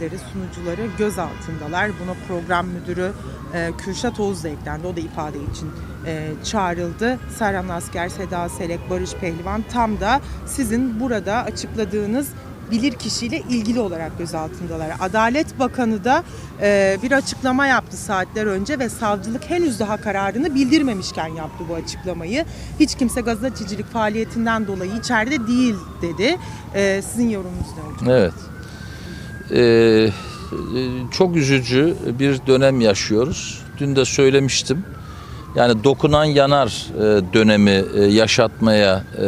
yöneticileri, sunucuları gözaltındalar. Buna program müdürü e, Kürşat Oğuz da eklendi. O da ifade için e, çağrıldı. Serhan Asker, Seda Selek, Barış Pehlivan tam da sizin burada açıkladığınız bilir kişiyle ilgili olarak gözaltındalar. Adalet Bakanı da e, bir açıklama yaptı saatler önce ve savcılık henüz daha kararını bildirmemişken yaptı bu açıklamayı. Hiç kimse gazetecilik faaliyetinden dolayı içeride değil dedi. E, sizin yorumunuz ne olacak? Evet. Ee, çok üzücü bir dönem yaşıyoruz. Dün de söylemiştim. Yani dokunan yanar e, dönemi e, yaşatmaya e,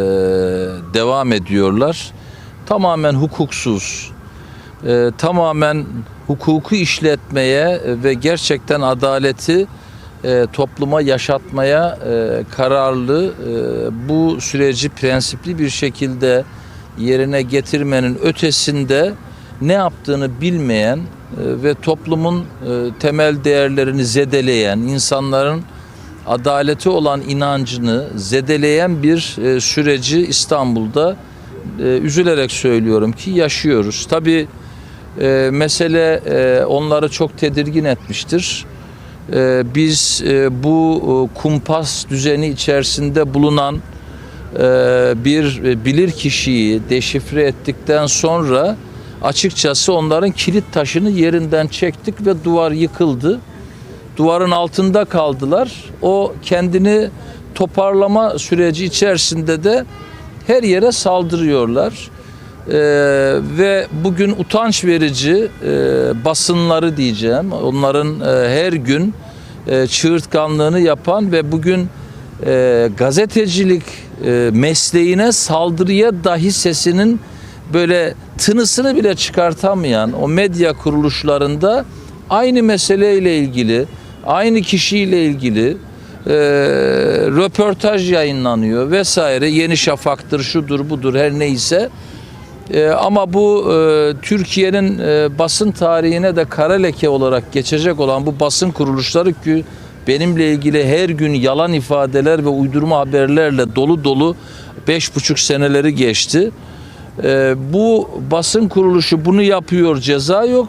devam ediyorlar. Tamamen hukuksuz, e, tamamen hukuku işletmeye ve gerçekten adaleti e, topluma yaşatmaya e, kararlı e, bu süreci prensipli bir şekilde yerine getirmenin ötesinde ne yaptığını bilmeyen e, ve toplumun e, temel değerlerini zedeleyen, insanların adalete olan inancını zedeleyen bir e, süreci İstanbul'da üzülerek söylüyorum ki yaşıyoruz. Tabii mesele onları çok tedirgin etmiştir. Biz bu kumpas düzeni içerisinde bulunan bir bilir kişiyi deşifre ettikten sonra açıkçası onların kilit taşını yerinden çektik ve duvar yıkıldı. Duvarın altında kaldılar. O kendini toparlama süreci içerisinde de her yere saldırıyorlar. Ee, ve bugün utanç verici e, basınları diyeceğim. Onların e, her gün e, çığırtkanlığını yapan ve bugün e, gazetecilik e, mesleğine saldırıya dahi sesinin böyle tınısını bile çıkartamayan o medya kuruluşlarında aynı meseleyle ilgili, aynı kişiyle ilgili e, röportaj yayınlanıyor vesaire. Yeni Şafak'tır, şudur, budur her neyse. E, ama bu e, Türkiye'nin e, basın tarihine de kara leke olarak geçecek olan bu basın kuruluşları ki benimle ilgili her gün yalan ifadeler ve uydurma haberlerle dolu dolu beş buçuk seneleri geçti. E, bu basın kuruluşu bunu yapıyor ceza yok.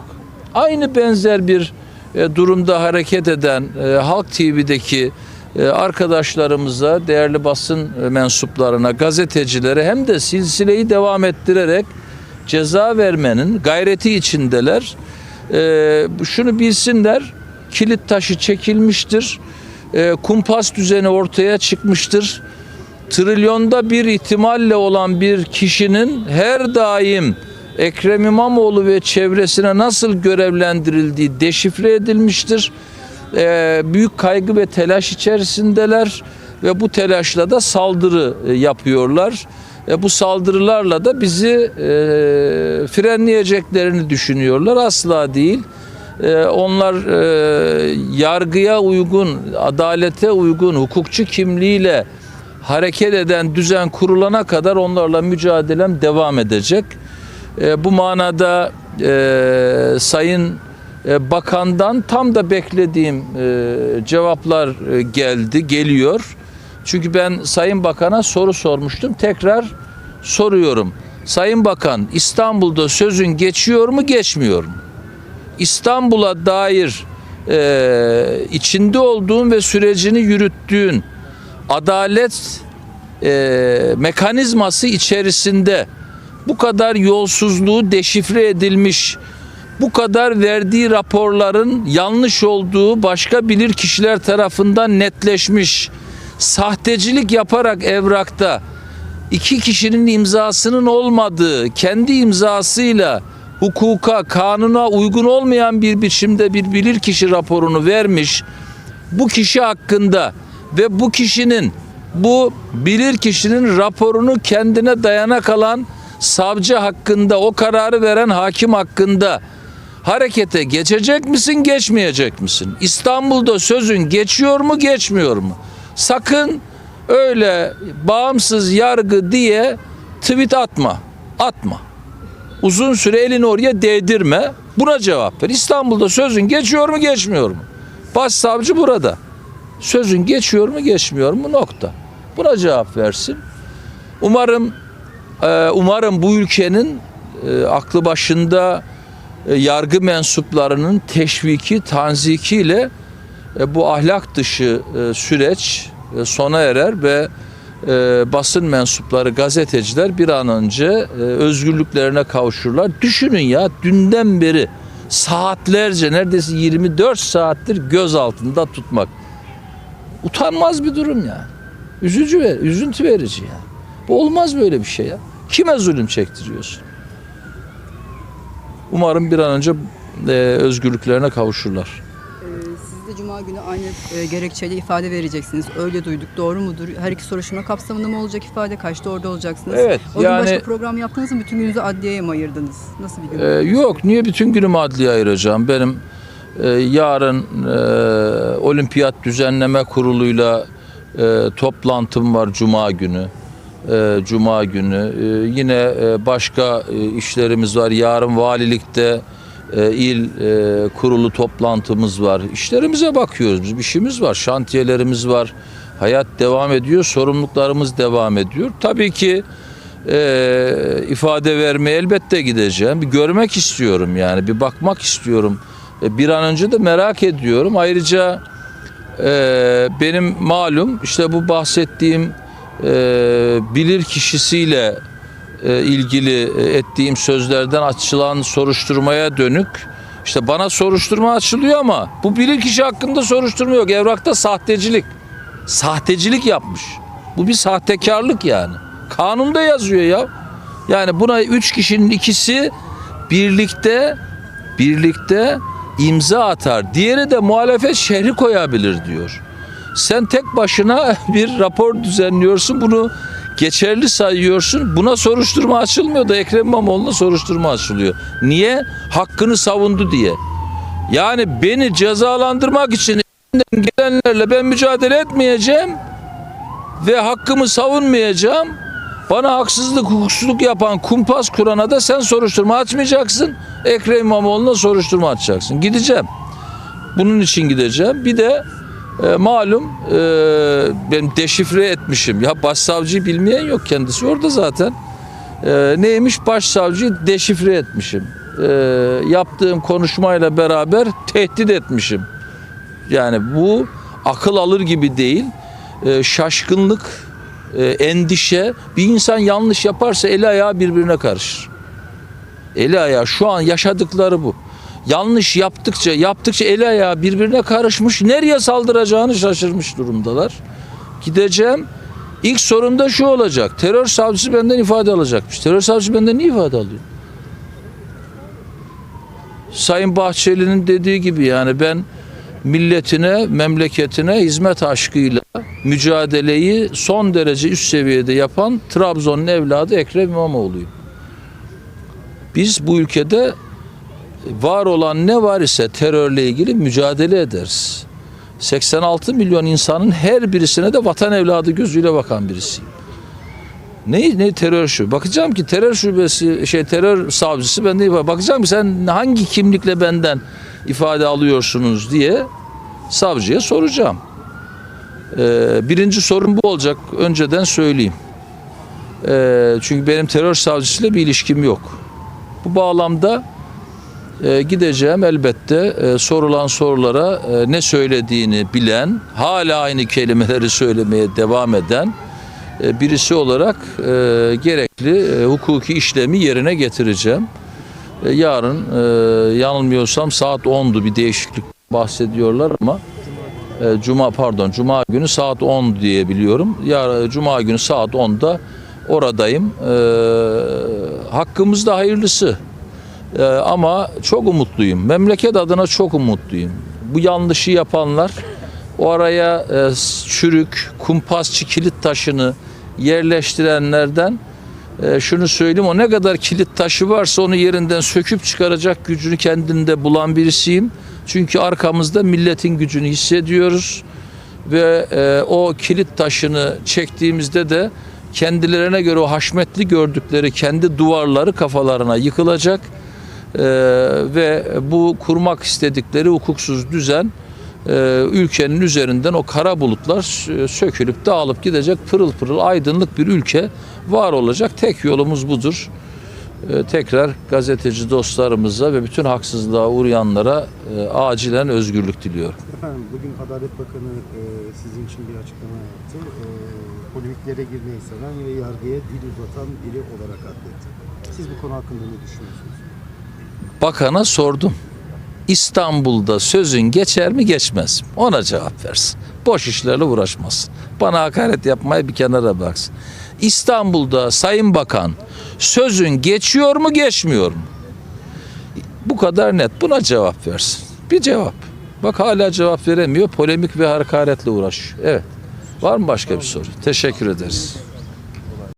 Aynı benzer bir e, durumda hareket eden e, Halk TV'deki e, arkadaşlarımıza, değerli basın e, mensuplarına, gazetecilere hem de silsileyi devam ettirerek ceza vermenin gayreti içindeler. E, şunu bilsinler, kilit taşı çekilmiştir, e, kumpas düzeni ortaya çıkmıştır. Trilyonda bir ihtimalle olan bir kişinin her daim Ekrem İmamoğlu ve çevresine nasıl görevlendirildiği deşifre edilmiştir. Ee, büyük kaygı ve telaş içerisindeler ve bu telaşla da saldırı e, yapıyorlar. E, bu saldırılarla da bizi e, frenleyeceklerini düşünüyorlar. Asla değil. E, onlar e, yargıya uygun, adalete uygun, hukukçu kimliğiyle hareket eden düzen kurulana kadar onlarla mücadelem devam edecek. E, bu manada e, Sayın e, Bakan'dan tam da beklediğim e, cevaplar e, geldi, geliyor. Çünkü ben Sayın Bakan'a soru sormuştum. Tekrar soruyorum. Sayın Bakan İstanbul'da sözün geçiyor mu geçmiyor mu? İstanbul'a dair e, içinde olduğun ve sürecini yürüttüğün adalet e, mekanizması içerisinde bu kadar yolsuzluğu deşifre edilmiş, bu kadar verdiği raporların yanlış olduğu başka bilir kişiler tarafından netleşmiş, sahtecilik yaparak evrakta iki kişinin imzasının olmadığı, kendi imzasıyla hukuka, kanuna uygun olmayan bir biçimde bir bilirkişi raporunu vermiş. Bu kişi hakkında ve bu kişinin bu bilir kişinin raporunu kendine dayanak alan savcı hakkında o kararı veren hakim hakkında harekete geçecek misin geçmeyecek misin? İstanbul'da sözün geçiyor mu geçmiyor mu? Sakın öyle bağımsız yargı diye tweet atma. Atma. Uzun süre elini oraya değdirme. Buna cevap ver. İstanbul'da sözün geçiyor mu geçmiyor mu? Başsavcı burada. Sözün geçiyor mu geçmiyor mu nokta. Buna cevap versin. Umarım e, umarım bu ülkenin e, aklı başında e, yargı mensuplarının teşviki, tanzikiyle bu ahlak dışı süreç sona erer ve basın mensupları, gazeteciler bir an önce özgürlüklerine kavuşurlar. Düşünün ya dünden beri saatlerce neredeyse 24 saattir göz altında tutmak. Utanmaz bir durum ya. Üzücü ve üzüntü verici ya. Bu olmaz böyle bir şey ya. Kime zulüm çektiriyorsun? Umarım bir an önce e, özgürlüklerine kavuşurlar. Ee, Siz de Cuma günü aynı e, gerekçeyle ifade vereceksiniz. Öyle duyduk. Doğru mudur? Her iki soruşturma kapsamında mı olacak ifade? Kaçta orada olacaksınız? Evet, O gün yani- başka program yaptınız mı? Bütün gününüzü adliyeye mi ayırdınız? Nasıl bir gün? Ee, yok niye bütün günümü adliye ayıracağım? Benim e, yarın e, olimpiyat düzenleme kuruluyla e, toplantım var Cuma günü. E, Cuma günü. E, yine e, başka e, işlerimiz var. Yarın valilikte e, il e, kurulu toplantımız var. İşlerimize bakıyoruz. Biz bir işimiz var. Şantiyelerimiz var. Hayat devam ediyor. Sorumluluklarımız devam ediyor. Tabii ki e, ifade vermeye elbette gideceğim. Bir görmek istiyorum yani. Bir bakmak istiyorum. E, bir an önce de merak ediyorum. Ayrıca e, benim malum işte bu bahsettiğim e, bilir kişisiyle e, ilgili e, ettiğim sözlerden açılan soruşturmaya dönük işte bana soruşturma açılıyor ama bu bilir kişi hakkında soruşturma yok. Evrakta sahtecilik. Sahtecilik yapmış. Bu bir sahtekarlık yani. Kanunda yazıyor ya. Yani buna üç kişinin ikisi birlikte birlikte imza atar. Diğeri de muhalefet şehri koyabilir diyor. Sen tek başına bir rapor düzenliyorsun. Bunu geçerli sayıyorsun. Buna soruşturma açılmıyor da Ekrem İmamoğlu'na soruşturma açılıyor. Niye? Hakkını savundu diye. Yani beni cezalandırmak için gelenlerle ben mücadele etmeyeceğim ve hakkımı savunmayacağım. Bana haksızlık, hukuksuzluk yapan, kumpas kurana da sen soruşturma açmayacaksın. Ekrem İmamoğlu'na soruşturma açacaksın. Gideceğim. Bunun için gideceğim. Bir de e, malum e, ben deşifre etmişim. Ya başsavcıyı bilmeyen yok kendisi orada zaten. E, neymiş başsavcıyı deşifre etmişim. E, yaptığım konuşmayla beraber tehdit etmişim. Yani bu akıl alır gibi değil. E, şaşkınlık, e, endişe. Bir insan yanlış yaparsa eli ayağı birbirine karışır. Eli ayağı şu an yaşadıkları bu. Yanlış yaptıkça yaptıkça eli ayağı birbirine karışmış. Nereye saldıracağını şaşırmış durumdalar. Gideceğim. İlk sorun da şu olacak. Terör savcısı benden ifade alacakmış. Terör savcısı benden niye ifade alıyor? Sayın Bahçeli'nin dediği gibi yani ben milletine, memleketine hizmet aşkıyla mücadeleyi son derece üst seviyede yapan Trabzon'un evladı Ekrem İmamoğlu'yum. Biz bu ülkede var olan ne var ise terörle ilgili mücadele ederiz. 86 milyon insanın her birisine de vatan evladı gözüyle bakan birisiyim. Ne ne terör şu? Bakacağım ki terör şubesi şey terör savcısı benden ifade. Bakacağım ki sen hangi kimlikle benden ifade alıyorsunuz diye savcıya soracağım. Ee, birinci sorun bu olacak. Önceden söyleyeyim. Ee, çünkü benim terör savcısıyla bir ilişkim yok. Bu bağlamda e, gideceğim elbette e, sorulan sorulara e, ne söylediğini bilen, hala aynı kelimeleri söylemeye devam eden birisi olarak gerekli hukuki işlemi yerine getireceğim. Yarın yanılmıyorsam saat 10'du bir değişiklik bahsediyorlar ama e, Cuma pardon Cuma günü saat 10 diye biliyorum. Ya Cuma günü saat 10'da oradayım. E, hakkımızda hayırlısı. E, ama çok umutluyum. Memleket adına çok umutluyum. Bu yanlışı yapanlar o araya e, çürük, kumpasçı kilit taşını yerleştirenlerden e, şunu söyleyeyim o ne kadar kilit taşı varsa onu yerinden söküp çıkaracak gücünü kendinde bulan birisiyim. Çünkü arkamızda milletin gücünü hissediyoruz ve e, o kilit taşını çektiğimizde de kendilerine göre o haşmetli gördükleri kendi duvarları kafalarına yıkılacak E, ve bu kurmak istedikleri hukuksuz düzen e, ülkenin üzerinden o kara bulutlar sökülüp dağılıp gidecek pırıl pırıl aydınlık bir ülke var olacak. Tek yolumuz budur. E, tekrar gazeteci dostlarımıza ve bütün haksızlığa uğrayanlara e, acilen özgürlük diliyorum. Efendim bugün Adalet Bakanı e, sizin için bir açıklama yaptı. E, polemiklere girmeyi seven ve yargıya dil uzatan biri olarak adletti. Siz bu konu hakkında ne düşünüyorsunuz? Bakana sordum. İstanbul'da sözün geçer mi geçmez mi? Ona cevap versin. Boş işlerle uğraşmasın. Bana hakaret yapmayı bir kenara bıraksın. İstanbul'da Sayın Bakan sözün geçiyor mu geçmiyor mu? Bu kadar net. Buna cevap versin. Bir cevap. Bak hala cevap veremiyor. Polemik ve hakaretle uğraşıyor. Evet. Var mı başka bir soru? Teşekkür ederiz.